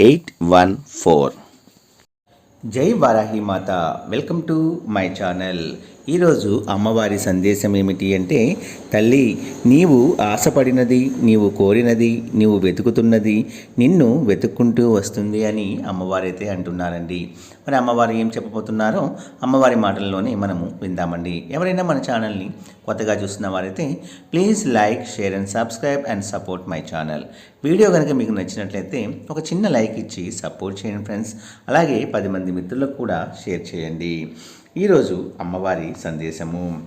eight one four. జై వారాహి మాత. Welcome to my channel. ఈరోజు అమ్మవారి సందేశం ఏమిటి అంటే తల్లి నీవు ఆశపడినది నీవు కోరినది నీవు వెతుకుతున్నది నిన్ను వెతుక్కుంటూ వస్తుంది అని అమ్మవారైతే అంటున్నారండి. మరి అమ్మవారు ఏం చెప్పబోతున్నారో అమ్మవారి మాటల్లోనే మనము విందామండి. ఎవరైనా మన ఛానల్ని కొత్తగా చూస్తున్న వారైతే please like share and subscribe and support my channel. Video కనుక మీకు నచ్చినట్లయితే ఒక చిన్న లైక్ ఇచ్చి సపోర్ట్ చేయండి ఫ్రెండ్స్. అలాగే పది మంది మిత్రులకు కూడా షేర్ చేయండి. ఈరోజు అమ్మవారి సందేశము.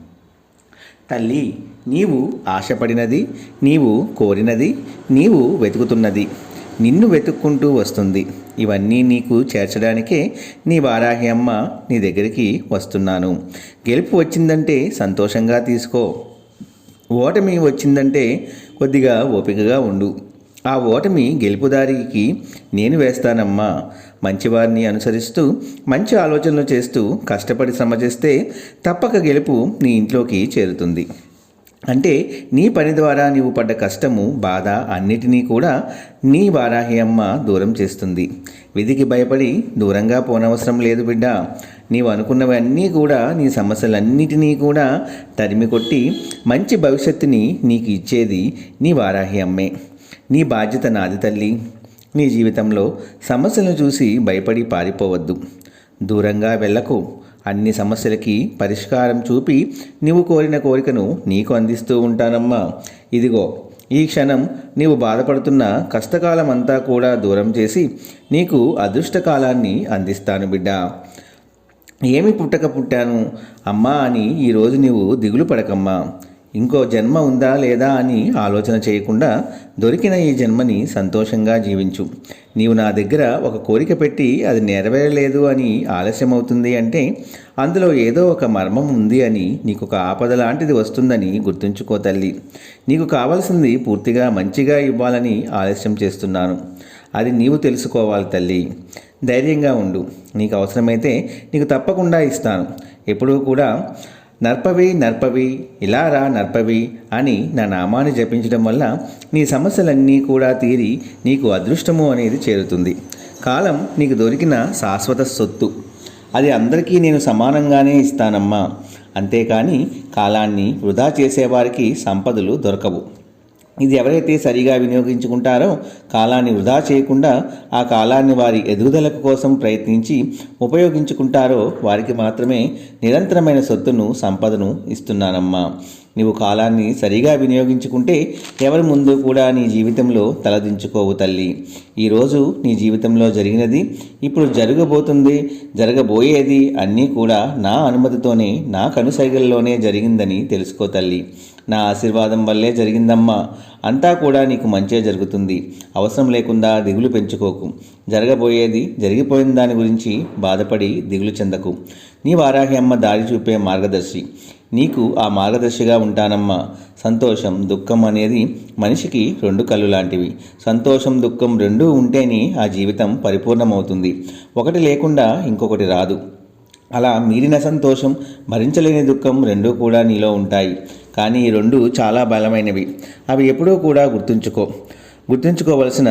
తల్లి నీవు ఆశపడినది నీవు కోరినది నీవు వెతుకుతున్నది నిన్ను వెతుక్కుంటూ వస్తుంది. ఇవన్నీ నీకు చేర్చడానికే నీ వారాహి అమ్మ నీ దగ్గరికి వస్తున్నాను. గెలుపు వచ్చిందంటే సంతోషంగా తీసుకో. ఓటమి వచ్చిందంటే కొద్దిగా ఓపికగా ఉండు. ఆ ఓటమి గెలుపుదారికి నేను వేస్తానమ్మా. మంచివారిని అనుసరిస్తూ మంచి ఆలోచనలు చేస్తూ కష్టపడి శ్రమ చేస్తే తప్పక గెలుపు నీ ఇంట్లోకి చేరుతుంది. అంటే నీ పని ద్వారా నీవు పడ్డ కష్టము బాధ అన్నిటినీ కూడా నీ వారాహి అమ్మ దూరం చేస్తుంది. విధికి భయపడి దూరంగా పోనవసరం లేదు బిడ్డ. నీవు అనుకున్నవన్నీ కూడా నీ సమస్యలన్నిటినీ కూడా తరిమి కొట్టి మంచి భవిష్యత్తుని నీకు ఇచ్చేది నీ వారాహి అమ్మే. నీ బాధ్యత నాది తల్లి. నీ జీవితంలో సమస్యలను చూసి భయపడి పారిపోవద్దు. దూరంగా వెళ్ళకు. అన్ని సమస్యలకి పరిష్కారం చూపి నీవు కోరిన కోరికను నీకు అందిస్తూ ఉంటానమ్మా. ఇదిగో ఈ క్షణం నీవు బాధపడుతున్న కష్టకాలం అంతా కూడా దూరం చేసి నీకు అదృష్టకాలాన్ని అందిస్తాను బిడ్డ. ఏమి పుట్టక పుట్టాను? అమ్మా అని ఈరోజు నీవు దిగులు పడకమ్మా. ఇంకో జన్మ ఉందా లేదా అని ఆలోచన చేయకుండా దొరికిన ఈ జన్మని సంతోషంగా జీవించు. నీవు నా దగ్గర ఒక కోరిక పెట్టి అది నెరవేరలేదు అని ఆలస్యం అవుతుంది అంటే అందులో ఏదో ఒక మర్మం ఉంది అని నీకు ఒక ఆపద లాంటిది వస్తుందని గుర్తుంచుకో తల్లి. నీకు కావాల్సింది పూర్తిగా మంచిగా ఇవ్వాలని ఆలస్యం చేస్తున్నాను. అది నీవు తెలుసుకోవాలి తల్లి. ధైర్యంగా ఉండు. నీకు అవసరమైతే నీకు తప్పకుండా ఇస్తాను. ఎప్పుడూ కూడా నర్పవి నర్పవి ఇలా రా నర్పవి అని నా నామాన్ని జపించడం వల్ల నీ సమస్యలన్నీ కూడా తీరి నీకు అదృష్టము అనేది చేరుతుంది. కాలం నీకు దొరికిన శాశ్వత సొత్తు. అది అందరికీ నేను సమానంగానే ఇస్తానమ్మా. అంతేకాని కాలాన్ని వృధా చేసేవారికి సంపదలు దొరకవు. ఇది ఎవరైతే సరిగా వినియోగించుకుంటారో కాలాన్ని వృధా చేయకుండా ఆ కాలాన్ని వారి ఎదుగుదల కోసం ప్రయత్నించి ఉపయోగించుకుంటారో వారికి మాత్రమే నిరంతరమైన సొత్తును సంపదను ఇస్తున్నానమ్మా. నీవు కాలాన్ని సరిగా వినియోగించుకుంటే ఎవరి ముందు కూడా నీ జీవితంలో తలదించుకోవు తల్లి. ఈరోజు నీ జీవితంలో జరిగినది ఇప్పుడు జరగబోతుంది జరగబోయేది అన్నీ కూడా నా అనుమతితోనే నా కనుసైగల్లోనే జరిగిందని తెలుసుకో తల్లి. నా ఆశీర్వాదం వల్లే జరిగిందమ్మా. అంతా కూడా నీకు మంచే జరుగుతుంది. అవసరం లేకుండా దిగులు పెంచుకోకు. జరగబోయేది జరిగిపోయిన దాని గురించి బాధపడి దిగులు చెందకు. నీ వారాహి అమ్మ దారి చూపే మార్గదర్శి. నీకు ఆ మార్గదర్శిగా ఉంటానమ్మా. సంతోషం దుఃఖం అనేది మనిషికి రెండు కళ్ళు లాంటివి సంతోషం దుఃఖం రెండూ ఉంటేనే ఆ జీవితం పరిపూర్ణమవుతుంది. ఒకటి లేకుండా ఇంకొకటి రాదు. అలా మీరిన సంతోషం భరించలేని దుఃఖం రెండూ కూడా నీలో ఉంటాయి. కానీ ఈ రెండు చాలా బలమైనవి. అవి ఎప్పుడూ కూడా గుర్తుంచుకో. గుర్తుంచుకోవలసిన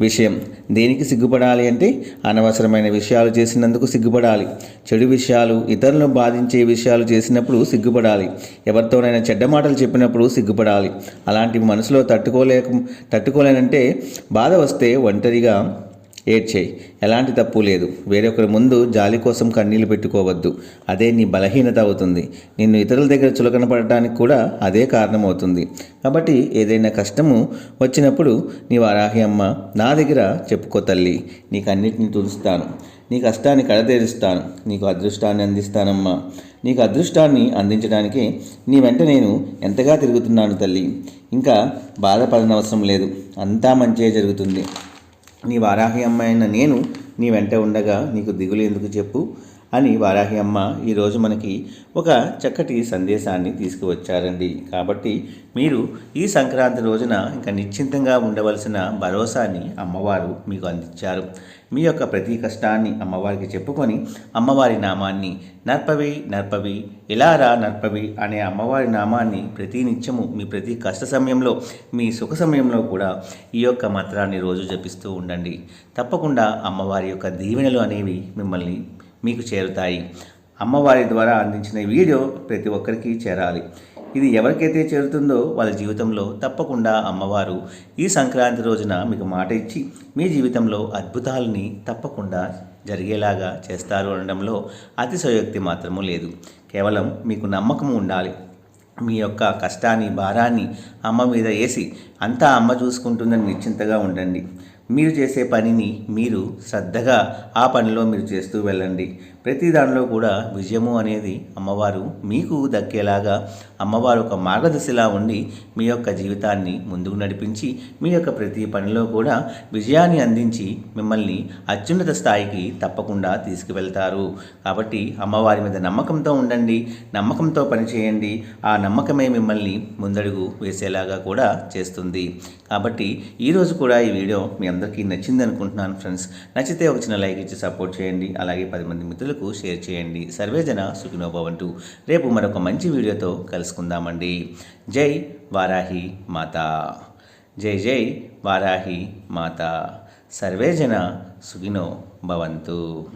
విషయం దేనికి సిగ్గుపడాలి అంటే అనవసరమైన విషయాలు చేసినందుకు సిగ్గుపడాలి. చెడు విషయాలు ఇతరులను బాధించే విషయాలు చేసినప్పుడు సిగ్గుపడాలి. ఎవరితోనైనా చెడ్డ మాటలు చెప్పినప్పుడు సిగ్గుపడాలి. అలాంటివి మనసులో తట్టుకోలేక తట్టుకోలేనంటే బాధ వస్తే ఒంటరిగా ఏడ్చేయి ఎలాంటి తప్పు లేదు. వేరొకరి ముందు జాలి కోసం కన్నీళ్ళు పెట్టుకోవద్దు. అదే నీ బలహీనత అవుతుంది. నిన్ను ఇతరుల దగ్గర చులకన పడటానికి కూడా అదే కారణమవుతుంది. కాబట్టి ఏదైనా కష్టము వచ్చినప్పుడు నీ వారాహి అమ్మ నా దగ్గర చెప్పుకో తల్లి నీకు అన్నిటిని తులుస్తాను నీ కష్టాన్ని కడతీరుస్తాను. నీకు అదృష్టాన్ని అందిస్తానమ్మా. నీకు అదృష్టాన్ని అందించడానికి నీ వెంట నేను ఎంతగా తిరుగుతున్నాను తల్లి. ఇంకా బాధపడనవసరం లేదు. అంతా మంచే జరుగుతుంది. నీ వారాహి అమ్మ అయిన నేను నీ వెంట ఉండగా నీకు దిగులు ఎందుకు చెప్పు? అని వారాహి అమ్మ ఈరోజు మనకి ఒక చక్కటి సందేశాన్ని తీసుకువచ్చారండి. కాబట్టి మీరు ఈ సంక్రాంతి రోజున ఇంకా నిశ్చింతంగా ఉండవలసిన భరోసాని అమ్మవారు మీకు అందించారు. మీ యొక్క ప్రతి కష్టాన్ని అమ్మవారికి చెప్పుకొని అమ్మవారి నామాన్ని నర్పవి నర్పవి ఇలా రా నర్పవి అనే అమ్మవారి నామాన్ని ప్రతి నిత్యము మీ ప్రతి కష్ట సమయంలో మీ సుఖ సమయంలో కూడా ఈ యొక్క మంత్రాన్ని రోజు జపిస్తూ ఉండండి. తప్పకుండా అమ్మవారి యొక్క దీవెనలు అనేవి మిమ్మల్ని మీకు చేరుతాయి. అమ్మవారి ద్వారా అందించిన వీడియో ప్రతి ఒక్కరికి చేరాలి. ఇది ఎవరికైతే చేరుతుందో వాళ్ళ జీవితంలో తప్పకుండా అమ్మవారు ఈ సంక్రాంతి రోజున మీకు మాట ఇచ్చి మీ జీవితంలో అద్భుతాలని తప్పకుండా జరిగేలాగా చేస్తారు అనడంలో అతిశయోక్తి మాత్రము లేదు. కేవలం మీకు నమ్మకం ఉండాలి. మీ యొక్క కష్టాన్ని భారాన్ని అమ్మ మీద వేసి అంతా అమ్మ చూసుకుంటుందని నిశ్చింతగా ఉండండి. మీరు చేసే పనిని మీరు శ్రద్ధగా ఆ పనిలో మీరు చేస్తూ వెళ్ళండి. ప్రతి దానిలో కూడా విజయము అనేది అమ్మవారు మీకు దక్కేలాగా అమ్మవారు ఒక మార్గదర్శిలా ఉండి మీ యొక్క జీవితాన్ని ముందుకు నడిపించి మీ యొక్క ప్రతి పనిలో కూడా విజయాన్ని అందించి మిమ్మల్ని అత్యున్నత స్థాయికి తప్పకుండా తీసుకువెళ్తారు. కాబట్టి అమ్మవారి మీద నమ్మకంతో ఉండండి నమ్మకంతో పనిచేయండి. ఆ నమ్మకమే మిమ్మల్ని ముందడుగు వేసేలాగా కూడా చేస్తుంది. కాబట్టి ఈరోజు కూడా ఈ వీడియో మీ అందరికీ నచ్చింది అనుకుంటున్నాను ఫ్రెండ్స్. నచ్చితే ఒక చిన్న లైక్ ఇచ్చి సపోర్ట్ చేయండి. అలాగే పది మంది మిత్రులకు షేర్ చేయండి. సర్వేజన సుఖినోభవంతు రేపు మరొక మంచి వీడియోతో కలుసుకుందామండి. జై వారాహి మాత. జై జై వారాహి మాత. సర్వేజన సుఖినో భవంతు